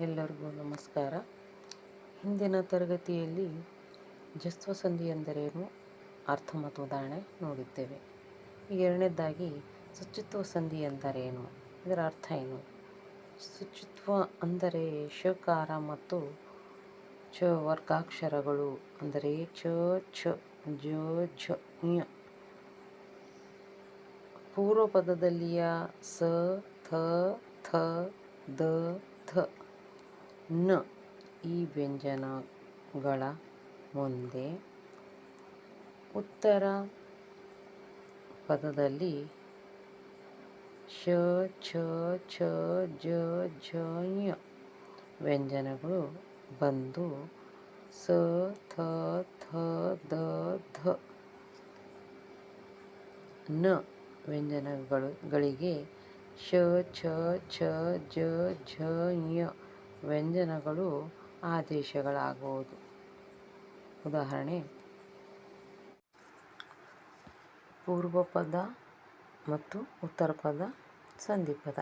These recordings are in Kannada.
ಎಲ್ಲರಿಗೂ ನಮಸ್ಕಾರ. ಹಿಂದಿನ ತರಗತಿಯಲ್ಲಿ ಜಸ್ವ ಸಂಧಿ ಎಂದರೇನು ಅರ್ಥ ಮತ್ತು ಉದಾಹರಣೆ ನೋಡಿದ್ದೇವೆ. ಈಗ ಎರಡನೇದಾಗಿ, ಶುಚಿತ್ವ ಸಂಧಿ ಎಂದರೇನು? ಇದರ ಅರ್ಥ ಏನು? ಶುಚಿತ್ವ ಅಂದರೆ ಶಕಾರ ಮತ್ತು ಚ ವರ್ಗಾಕ್ಷರಗಳು ಅಂದರೆ ಚ, ಛ, ಜ ಝ ಪೂರ್ವ ಪದದಲ್ಲಿಯ ಸ, ಥ ಥ, ದ, ಥ. ನ ಈ ವ್ಯಂಜನಗಳ ಮುಂದೆ ಉತ್ತರ ಪದದಲ್ಲಿ ಶ, ಛ ಛ, ಜ ಝ ಞ ವ್ಯಂಜನಗಳು ಬಂದು ಸ, ಥ ಥ, ದ, ಧ ನ ವ್ಯಂಜನಗಳಿಗೆ ಶ, ಛ ಛ, ಜ, ಝ, ಞ ವ್ಯಂಜನಗಳು ಆದೇಶಗಳಾಗುವುದು ಉದಾಹರಣೆ ಪೂರ್ವಪದ ಮತ್ತು ಉತ್ತರ ಪದ ಸಂಧಿಪದ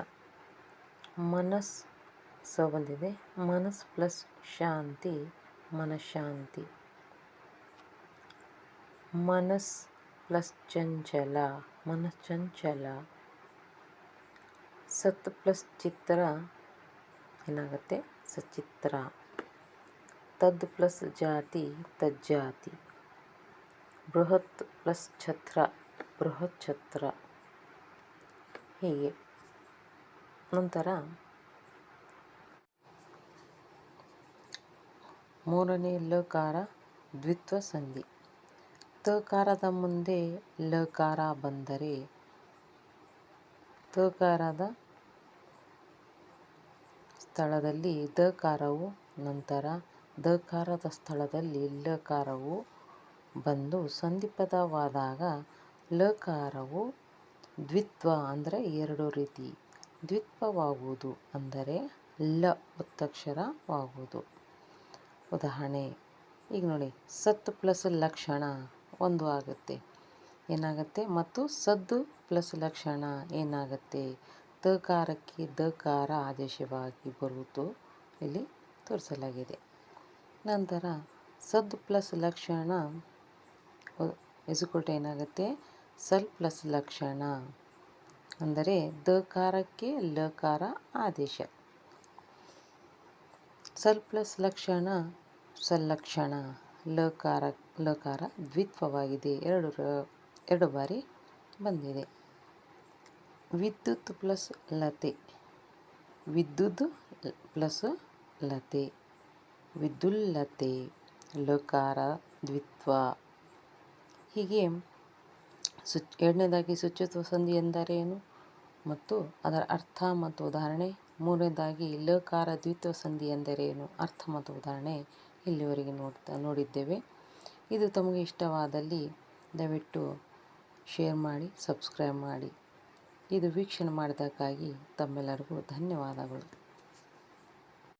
ಮನಸ್, ಸ ಬಂದಿದೆ. ಮನಸ್ ಪ್ಲಸ್ ಶಾಂತಿ, ಮನಃಶಾಂತಿ. ಮನಸ್ ಪ್ಲಸ್ ಚಂಚಲ ಮನಶ್ಚಂಚಲ ಸತ್ ಪ್ಲಸ್ ಚಿತ್ರ ಏನಾಗುತ್ತೆ? ಸಚಿತ್ರ. ತದ್ ಪ್ಲಸ್ ಜಾತಿ ತಜ್ಜಾತಿ ಬೃಹತ್ ಪ್ಲಸ್ ಛತ್ರ, ಬೃಹತ್ ಛತ್ರ. ಹೀಗೆ. ನಂತರ ಮೂರನೇ ಲಕಾರ, ದ್ವಿತ್ವ ಸಂಧಿ. ತಕಾರದ ಮುಂದೆ ಲಕಾರ ಬಂದರೆ ತಕಾರದ ಸ್ಥಳದಲ್ಲಿ ದಕಾರವು ನಂತರ ದಕಾರದ ಸ್ಥಳದಲ್ಲಿ ಲಕಾರವು ಬಂದು ಸಂಧಿಪದವಾದಾಗ ಲಕಾರವು ದ್ವಿತ್ವ ಅಂದರೆ ಎರಡು ರೀತಿ. ದ್ವಿತ್ವವಾಗುವುದು ಅಂದರೆ ಲ ಒತ್ತಕ್ಷರವಾಗುವುದು. ಉದಾಹರಣೆ, ಈಗ ನೋಡಿ, ಸತ್ ಪ್ಲಸ್ ಲಕ್ಷಣ ಒಂದು ಆಗುತ್ತೆ. ಏನಾಗುತ್ತೆ? ಮತ್ತು ಸದ್ದು ಪ್ಲಸ್ ಲಕ್ಷಣ ಏನಾಗುತ್ತೆ? ತಕಾರಕ್ಕೆ ದಕಾರ ಆದೇಶವಾಗಿ ಬರುವುದು ಇಲ್ಲಿ ತೋರಿಸಲಾಗಿದೆ. ನಂತರ ಸದ್ ಪ್ಲಸ್ ಲಕ್ಷಣ ಇಸುಕೊಟ್ಟು ಏನಾಗುತ್ತೆ? ಸಲ್ ಪ್ಲಸ್ ಲಕ್ಷಣ ಅಂದರೆ ದಕಾರಕ್ಕೆ ಲಕಾರ ಆದೇಶ. ಸಲ್ ಪ್ಲಸ್ ಲಕ್ಷಣ ಸಲ್ಲಕ್ಷಣ ಲಕಾರ ಲಕಾರ ದ್ವಿತ್ವವಾಗಿದೆ. ಎರಡು ಎರಡು ಬಾರಿ ಬಂದಿದೆ. ವಿದ್ಯುತ್ ಪ್ಲಸ್ ಲತೆ. ವಿದ್ಯುತ್ ಪ್ಲಸ್ ಲತೆ. ವಿದ್ಯುಲ್ಲತೆ. ಲಕಾರ ದ್ವಿತ್ವ. ಹೀಗೆ ಸುಚ್ ಎರಡನೇದಾಗಿ ಶುಚಿತ್ವ ಸಂಧಿ ಎಂದರೇನು ಮತ್ತು ಅದರ ಅರ್ಥ ಮತ್ತು ಉದಾಹರಣೆ. ಮೂರನೇದಾಗಿ ಲಕಾರ ದ್ವಿತ್ವ ಸಂಧಿ ಎಂದರೇನು ಅರ್ಥ ಮತ್ತು ಉದಾಹರಣೆ ಇಲ್ಲಿವರೆಗೆ ನೋಡ್ತಾ ನೋಡಿದ್ದೇವೆ. ಇದು ತಮಗೆ ಇಷ್ಟವಾದಲ್ಲಿ ದಯವಿಟ್ಟು ಶೇರ್ ಮಾಡಿ, ಸಬ್ಸ್ಕ್ರೈಬ್ ಮಾಡಿ. ಇದು ವೀಕ್ಷಣೆ ಮಾಡಿದ್ದಕ್ಕಾಗಿ ತಮ್ಮೆಲ್ಲರಿಗೂ ಧನ್ಯವಾದಗಳು.